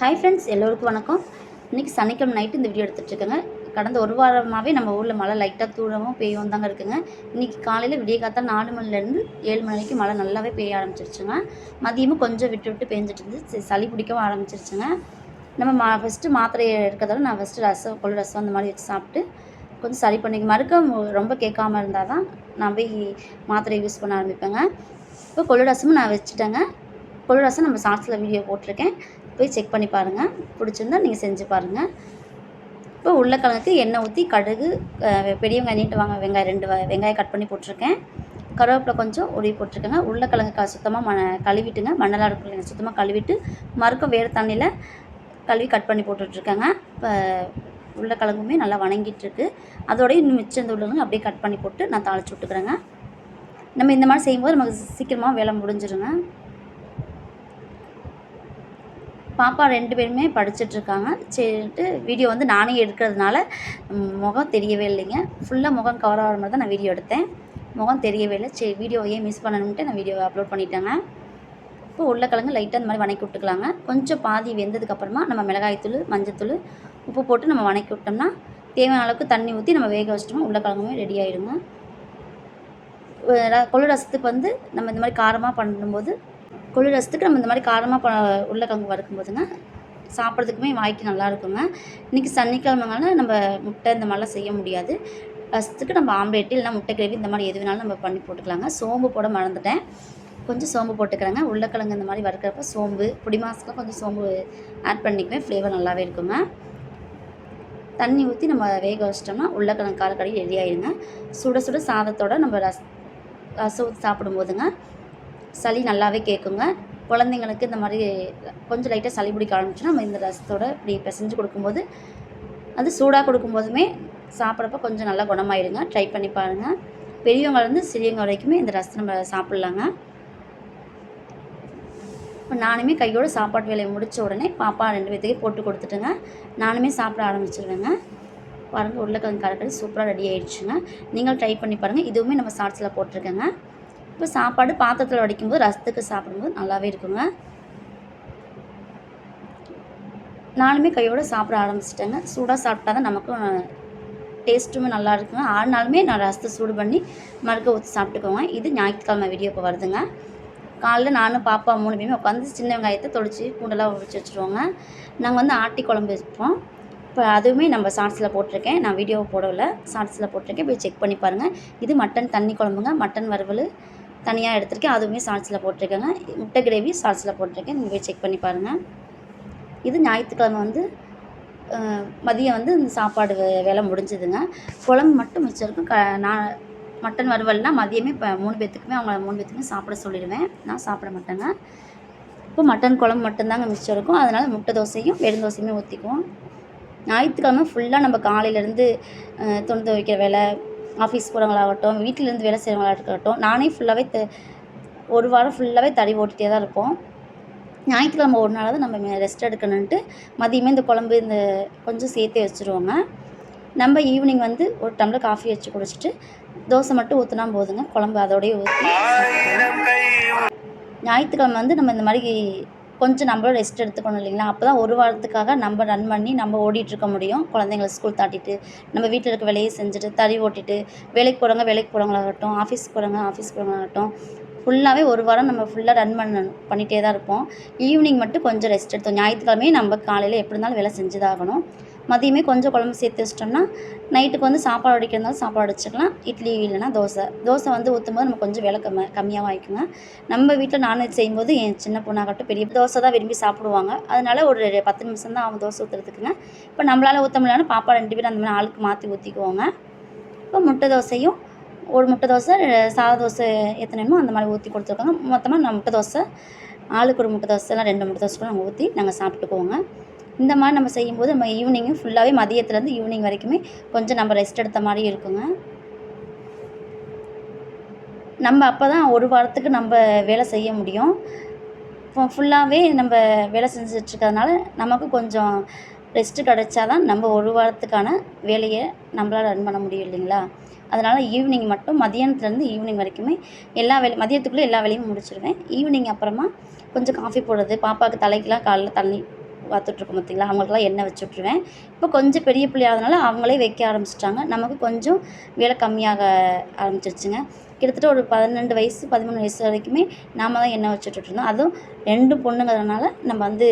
Hi friends எல்லோருக்கும் வணக்கம். இன்றைக்கி சனிக்கிழமை நைட்டு இந்த வீடியோ எடுத்துகிட்ருக்கேங்க கடந்த ஒரு வாரமாகவே நம்ம ஊரில் மழை லைட்டாக தூரமும் பெய்யும் தாங்க இருக்குங்க. இன்றைக்கி காலையில் விடிய காத்தால் நாலு மணிலேருந்து ஏழு மணி வரைக்கும் மழை நல்லாவே பெய்ய ஆரம்பிச்சிருச்சுங்க. மதியமும் கொஞ்சம் விட்டு விட்டு பெஞ்சிட்டு இருந்து சளி பிடிக்கவும் ஆரம்பிச்சிருச்சுங்க. நம்ம மா ஃபஸ்ட்டு மாத்திரையை எடுக்கிறதால நான் ஃபஸ்ட்டு ரசம் கொள்ளு ரசம் அந்த மாதிரி வச்சு சாப்பிட்டு கொஞ்சம் சரி பண்ணிக்க மறுக்க மு- ரொம்ப கேட்காம இருந்தால் தான் நான் போய் மாத்திரை யூஸ் பண்ண ஆரம்பிப்பேங்க. இப்போ கொள்ளு ரசமும் நான் வச்சுட்டேங்க. கொழு ரசம் நம்ம ஷார்ட்ஸில் வீடியோ போட்டிருக்கேன். போய் செக் பண்ணி பாருங்கள் பிடிச்சிருந்தா நீங்கள் செஞ்சு பாருங்கள் இப்போ உருளைக்கிழங்குக்கு எண்ணெய் ஊற்றி கடுகு பெரியவங்க பெரிய வெங்காயம் நீட்டு வாங்க வெங்காயம் ரெண்டு வ- வெங்காயம் கட் பண்ணி போட்டிருக்கேன். கருவேப்பிலை கொஞ்சம் உருவி போட்டிருக்கேங்க. உருளைக்கிழங்கு க சுத்தமாக மண கழுவிட்டுங்க. மண்ணெல்லாம் இருக்கும் இல்லைங்க. சுத்தமாக கழுவிட்டு மறுக்கும் வேறு தண்ணியில் கழுவி கட் பண்ணி போட்டுட்ருக்கேங்க. இப்போ உருளைக்கிழங்குமே நல்லா வணங்கிட்டுருக்கு அதோடய இன்னும் மிச்சம் இந்த அப்படியே கட் பண்ணி போட்டு நான் தாளிச்சு விட்டுக்கிறேங்க. நம்ம இந்த மாதிரி செய்யும்போது நமக்கு சீக்கிரமாக வேலை முடிஞ்சிருங்க. பாப்பா ரெண்டு பேருமே படிச்சுட்ருக்காங்க. சரின்ட்டு வீடியோ வந்து நானே எடுக்கிறதுனால முகம் தெரியவே இல்லைங்க. ஃபுல்லாக முகம் கவர் ஆகிற மாதிரி தான் நான் வீடியோ எடுத்தேன். முகம் தெரியவே இல்லை. சரி வீடியோ ஏன் மிஸ் பண்ணணுன்ட்டு நான் வீடியோ அப்லோட் பண்ணிட்டேங்க. இப்போ உருளைக்கிழங்கு லைட்டாக இந்த மாதிரி வணக்கி விட்டுக்கலாங்க. கொஞ்சம் பாதி வெந்ததுக்கப்புறமா நம்ம மிளகாய்த்தூள் மஞ்சத்தூள் உப்பு போட்டு நம்ம வணக்கி விட்டோம்னா தேவையான அளவுக்கு தண்ணி ஊற்றி நம்ம வேக வச்சிட்டோம்னா உருளைக்கிழங்குமே ரெடி ஆகிடுங்க கொள்ளு ரசத்துக்கு வந்து நம்ம இந்த மாதிரி காரமாக பண்ணும்போது கொள்ளு ரசத்துக்கு நம்ம இந்த மாதிரி காரமாக ப உருளைக்கிழங்கு வறுக்கும்போதுங்க சாப்பிட்றதுக்குமே வாய்க்கு நல்லா இருக்குங்க இன்றைக்கி சனிக்கிழமைனால நம்ம முட்டை இந்த மாதிரிலாம் செய்ய முடியாது. ரசத்துக்கு நம்ம ஆம்லேட்டு இல்லைனா முட்டை கிரேவி இந்த மாதிரி எது வேணாலும் நம்ம பண்ணி போட்டுக்கலாங்க. சோம்பு போட மறந்துட்டேன். கொஞ்சம் சோம்பு போட்டுக்கிறேங்க. உருளைக்கிழங்கு இந்த மாதிரி வறுக்கிறப்ப சோம்பு பொடி மாசுக்கு கொஞ்சம் சோம்பு ஆட் பண்ணிக்குவேன் ஃப்ளேவர் நல்லாவே இருக்குங்க. தண்ணி ஊற்றி நம்ம வேக வச்சிட்டோம்னா உருளைக்கிழங்கு காரக்கறி ரெடி ஆயிருங்க. சுட சுட சாதத்தோட நம்ம ரஸ் ரசம் ஊற்றி சாப்பிடும்போதுங்க சளி நல்லாவே கேட்குங்க குழந்தைங்களுக்கு இந்த மாதிரி கொஞ்சம் லைட்டாக சளி பிடிக்க ஆரம்பிச்சுன்னா நம்ம இந்த ரசத்தோடு இப்படி பிசைஞ்சு கொடுக்கும்போது அது சூடாக கொடுக்கும்போதுமே சாப்பிட்றப்ப கொஞ்சம் நல்லா குணமாயிடுங்க ட்ரை பண்ணி பாருங்கள் பெரியவங்கலேருந்து சிறியவங்க வரைக்குமே இந்த ரசத்தை நம்ம சாப்பிட்லாங்க. இப்போ நானுமே கையோட சாப்பாட்டு வேலையை முடித்த உடனே பாப்பா ரெண்டு பேர்த்துக்கே போட்டு கொடுத்துட்டுங்க. நானுமே சாப்பிட ஆரம்பிச்சிருவேங்க. பாருங்கள் உருளைக்கிழங்கு கறக்கறி சூப்பராக ரெடி ஆகிடுச்சுங்க நீங்கள் ட்ரை பண்ணி பாருங்கள் இதுவுமே நம்ம ஷார்ட்ஸில் போட்டிருக்கேங்க. இப்போ சாப்பாடு பாத்திரத்தில் வடிக்கும்போது ரசத்துக்கு சாப்பிடும்போது நல்லாவே இருக்குங்க. நானுமே கையோட சாப்பிட ஆரம்பிச்சிட்டேங்க. சூடாக சாப்பிட்டா தான் நமக்கும் டேஸ்ட்டுமே நல்லா இருக்குங்க. ஆறுனாலுமே நான் ரசத்தை சூடு பண்ணி மறுக்க ஊற்றி சாப்பிட்டுக்கோங்க. இது ஞாயிற்றுக்கிழமை வீடியோ இப்போ வருதுங்க. காலைல நானும் பாப்பா மூணு பேருமே உட்காந்து சின்ன வெங்காயத்தை தொளிச்சு பூண்டெல்லாம் உரிச்சு வச்சுருவோங்க. நாங்கள் வந்து ஆட்டி குழம்பு வச்சுப்போம் இப்போ அதுவுமே நம்ம ஷார்ட்ஸில் போட்டிருக்கேன். நான் வீடியோவை போடவில்லை ஷார்ட்ஸில் போட்டிருக்கேன். போய் செக் பண்ணி பாருங்கள் இது மட்டன் தண்ணி குழம்புங்க. மட்டன் வறுவல் தனியாக எடுத்திருக்கேன். அதுவுமே சால்ஸில் போட்டிருக்கேங்க. முட்டை கிரேவி சால்ஸில் போட்டிருக்கேன். நீங்கள் போய் செக் பண்ணி பாருங்கள் இது ஞாயிற்றுக்கிழமை வந்து மதியம் வந்து இந்த சாப்பாடு வேலை முடிஞ்சுதுங்க. குழம்பு மட்டும் மிச்சம் இருக்கும் க நான் மட்டன் வறுவல்னால் மதியமே இப்போ மூணு பேர்த்துக்குமே அவங்க மூணு பேர்த்துக்குமே சாப்பிட சொல்லிடுவேன். நான் சாப்பிட மாட்டேங்க. இப்போ மட்டன் குழம்பு மட்டும்தாங்க மிச்சம் இருக்கும். அதனால் முட்டை தோசையும் வெறும் தோசையுமே ஊற்றிக்குவோம் ஞாயிற்றுக்கிழமை ஃபுல்லாக நம்ம காலையிலேருந்து துணி துவைக்கிற வேலை ஆஃபீஸ் போகிறவங்களாகட்டும் வீட்டிலேருந்து வேலை செய்கிறவங்களாகட்டும் நானே ஃபுல்லாகவே த ஒரு வாரம் ஃபுல்லாகவே தறி ஓட்டிகிட்டே தான் இருப்போம் ஞாயிற்றுக்கிழமை ஒரு நாளாவது நம்ம ரெஸ்ட் எடுக்கணுன்ட்டு மதியமே இந்த குழம்பு இந்த கொஞ்சம் சேர்த்து வச்சுருவோங்க. நம்ம ஈவினிங் வந்து ஒரு டம்ளர் காஃபி வச்சு குடிச்சிட்டு தோசை மட்டும் ஊற்றினா போதுங்க. குழம்பு அதோடய ஊற்றி ஞாயிற்றுக்கிழமை வந்து நம்ம இந்த மாதிரி கொஞ்சம் நம்மளும் ரெஸ்ட் எடுத்துக்கணும் இல்லைங்களா? அப்போ தான் ஒரு வாரத்துக்காக நம்ம ரன் பண்ணி நம்ம ஓடிட்டுருக்க முடியும். குழந்தைங்கள ஸ்கூல் தாட்டிட்டு நம்ம வீட்டில் இருக்க வேலையை செஞ்சுட்டு தறி ஓட்டிட்டு வேலைக்கு போகிறவங்க வேலைக்கு போகிறவங்களாகட்டும் ஆஃபீஸ் போகிறவங்க ஆஃபீஸ் போகிறவங்களாகட்டும் ஃபுல்லாகவே ஒரு வாரம் நம்ம ஃபுல்லாக ரன் பண்ண பண்ணிகிட்டே தான் இருப்போம். ஈவினிங் மட்டும் கொஞ்சம் ரெஸ்ட் எடுத்தோம். ஞாயிற்றுக்கிழமையும் நம்ம காலையில் எப்படி இருந்தாலும் வேலை செஞ்சு தான் ஆகணும். மதியமே கொஞ்சம் குழம்பு சேர்த்து வச்சிட்டோம்னா நைட்டுக்கு வந்து சாப்பாடு வடிக்கிறதுனால சாப்பாடு வச்சுக்கலாம். இட்லி இல்லைனா தோசை. தோசை வந்து ஊற்றும் போது நம்ம கொஞ்சம் விலை கம்ம கம்மியாக வாங்கிக்கோங்க. நம்ம வீட்டில் நான்வெஜ் செய்யும்போது என் சின்ன பொண்ணாகட்டும் பெரிய தோசை தான் விரும்பி சாப்பிடுவாங்க. அதனால ஒரு பத்து நிமிஷம் தான் அவங்க தோசை ஊற்றுறதுக்குங்க இப்போ நம்மளால் ஊற்ற முடியலன்னா பாப்பா ரெண்டு பேரும் அந்த மாதிரி ஆளுக்கு மாற்றி ஊற்றிக்குவோங்க இப்போ முட்டை தோசையும் ஒரு முட்டை தோசை சாத சாதா தோசை எத்தனைமோ அந்த மாதிரி ஊற்றி கொடுத்துருக்காங்க. மொத்தமாக நான் முட்டை தோசை ஆளுக்கு ஒரு முட்டை தோசை ரெண்டு முட்டை தோசை கூட நாங்கள் ஊற்றி நாங்கள் சாப்பிட்டுக்குவோங்க. இந்த மாதிரி நம்ம செய்யும்போது நம்ம ஈவினிங்கும் ஃபுல்லாகவே மதியத்துலேருந்து ஈவினிங் வரைக்குமே கொஞ்சம் நம்ம ரெஸ்ட் எடுத்த மாதிரி இருக்குங்க. நம்ம அப்போ தான் ஒரு வாரத்துக்கு நம்ம வேலை செய்ய முடியும். இப்போ ஃபுல்லாகவே நம்ம வேலை செஞ்சிட்ருக்கிறதுனால நமக்கு கொஞ்சம் ரெஸ்ட்டு கிடைச்சா தான் நம்ம ஒரு வாரத்துக்கான வேலையை நம்மளால் ரன் பண்ண முடியும் இல்லைங்களா? அதனால் ஈவினிங் மட்டும் மதியானத்துலேருந்து ஈவினிங் வரைக்குமே எல்லா வேலை மதியத்துக்குள்ளே எல்லா வேலையும் முடிச்சிடுவேன் ஈவினிங் அப்புறமா கொஞ்சம் காஃபி போடுறது பாப்பாவுக்கு தலைக்கெலாம் காலைல தண்ணி பார்த்துட்ருக்கோம் பார்த்தீங்களா? அவங்களுக்குலாம் எண்ணெய் வச்சு விட்ருவேன் இப்போ கொஞ்சம் பெரிய பிள்ளையாகனால அவங்களே வைக்க ஆரம்பிச்சிட்டாங்க. நமக்கு கொஞ்சம் வேலை கம்மியாக ஆரம்பிச்சிருச்சுங்க. கிட்டத்தட்ட ஒரு பன்னெண்டு வயசு பதிமூணு வயசு வரைக்குமே நாம தான் எண்ணெய் வச்சுட்டு இருந்தோம். அதுவும் ரெண்டு பொண்ணுங்கிறதுனால நம்ம வந்து